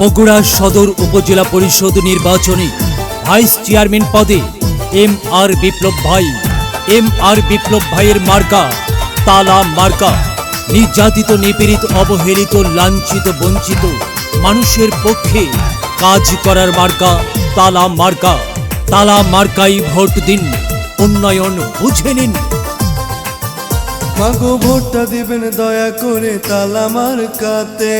বগুড়া সদর উপজেলা পরিষদ নির্বাচনে ভাইস চেয়ারম্যান পদে এম আর বিপ্লব ভাই। এম আর বিপ্লব ভাইয়ের মার্কা, তালা মার্কা। নির্যাতিত, নিপীড়িত, অবহেলিত, লাঞ্ছিত, বঞ্চিত মানুষের পক্ষে কাজ করার মার্কা, তালা মার্কা। তালা মার্কাই ভোট দিন, উন্নয়ন বুঝে নিন। মাগো ভোটটা দিবেন দয়া করে, তালা কাতে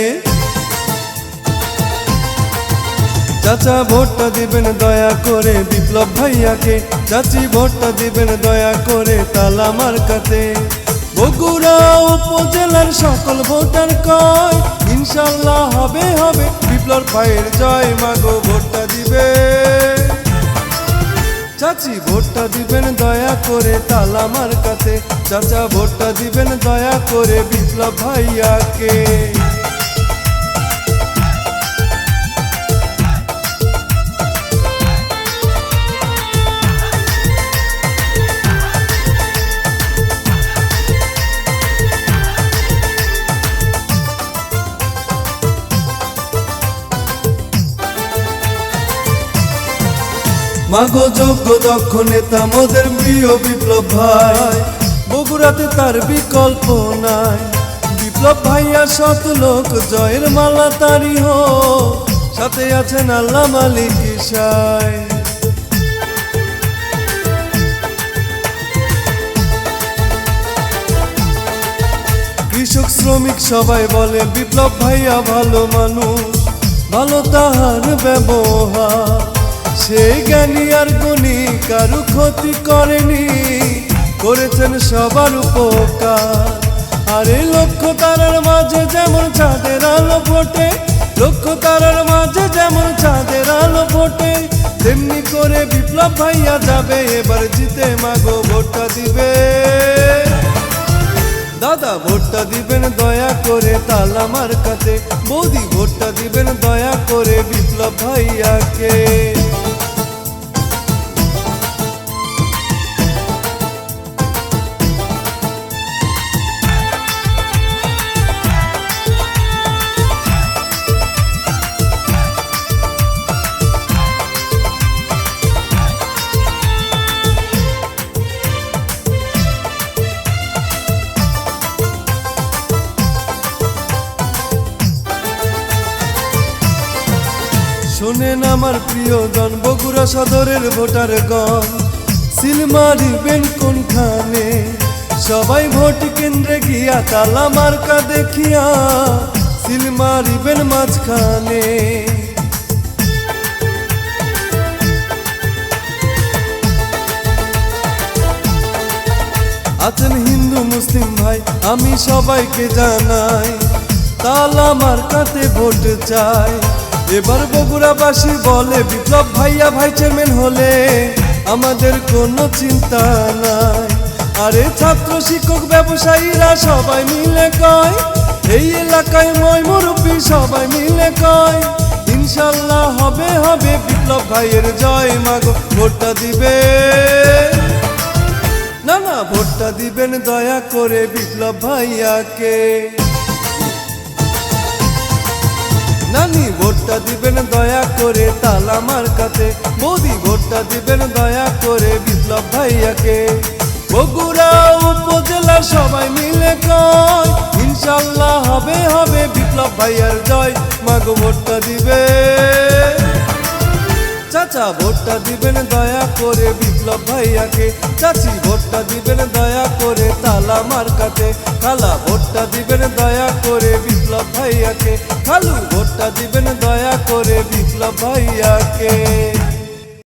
চাচা ভোটটা দিবেন দয়া করে, বিপ্লব ভাইয়াকে। চাচি ভোটটা দিবেন দয়া করে তালামার কাতে বগুড়া উপজেলার সকল ভোটার কয়, ইনশাল্লাহ হবে হবে। বিপ্লব ভাইয়ের জয়, মাগো ভোটটা দিবে। চাচি ভোটটা দিবেন দয়া করে তালামার কাছে চাচা ভোটটা দিবেন দয়া করে, বিপ্লব ভাইয়াকে। মাগো যোগ্য দক্ষ নেতা, মোদের প্রিয় বিপ্লব ভাই। বগুড়াতে তার বিকল্প নাই। বিপ্লব ভাইয়া শত লোক, জয়ের মালা তারি হো সাথে আছেন আল্লাহ মালিক ঈশায়। কৃষক, শ্রমিক সবাই বলে বিপ্লব ভাইয়া ভালো মানুষ, ভালো তাহার ব্যবহার। সে জ্ঞানী আর গুণী, কারু ক্ষতি করেনি। করেছেন সবার উপকার। আরে লক্ষ্য তারার মাঝে যেমন চাঁদের আলো ফোটে, লক্ষ্য তারার মাঝে যেমন চাঁদের আলো ফোটে, তেমনি করে বিপ্লব ভাইয়া যাবে, এবার জিতে মাগো ভোটটা দিবে। দাদা ভোটটা দিবেন দয়া করে তালামার কাছে। বৌদি ভোটটা দিবেন দয়া করে, বিপ্লব ভাইয়াকে। শোনেন আমার প্রিয় জন বগুড়া সদরের ভোটার গণ। সিলমারিবেন কোনখানে? সবাই ভোট কেন্দ্রে গিয়া তালা মার্কা দেখিয়া সিলমারিবেন মাঝখানে। আছেন হিন্দু, মুসলিম ভাই, আমি সবাইকে জানাই, তালা মার্কাতে ভোট চাই। এবার বগুড়াবাসী বলে, বিপ্লব ভাইয়া ভাই চেয়ারম্যান হলে আমাদের কোনো চিন্তা নাই। আরে ছাত্র, শিক্ষক, ব্যবসায়ীরা সবাই মিলে কয়, এই এলাকায় ময় মুরব্বী সবাই মিলে কয়, ইনশাল্লাহ হবে হবে বিপ্লব ভাইয়ের জয় মাগো, ভোটটা দিবে। না না, ভোটটা দিবেন দয়া করে বিপ্লব ভাইয়াকে। নানি ভোটটা দিবেন দয়া করে তালা মার্কাতে। মোদি ভোটটা দিবেন দয়া করে বিপ্লব ভাইয়াকে। বগুড়া উপজেলা সবাই মিলে কয়, ইনশাল্লাহ হবে হবে বিপ্লব ভাইয়ার জয়। মাগো ভোটটা দিবে। চাচা, ভোটটা দিবেন দয়া করে বিপ্লব ভাইয়াকে। চাচি, ভোটটা দিবেন দয়া করে তালা মার্কাতে। খালা, ভোটটা দিবেন দয়া করে বিপ্লব ভাইয়াকে। খালু, ভোটটা দিবেন দয়া করে বিপ্লব ভাইয়াকে।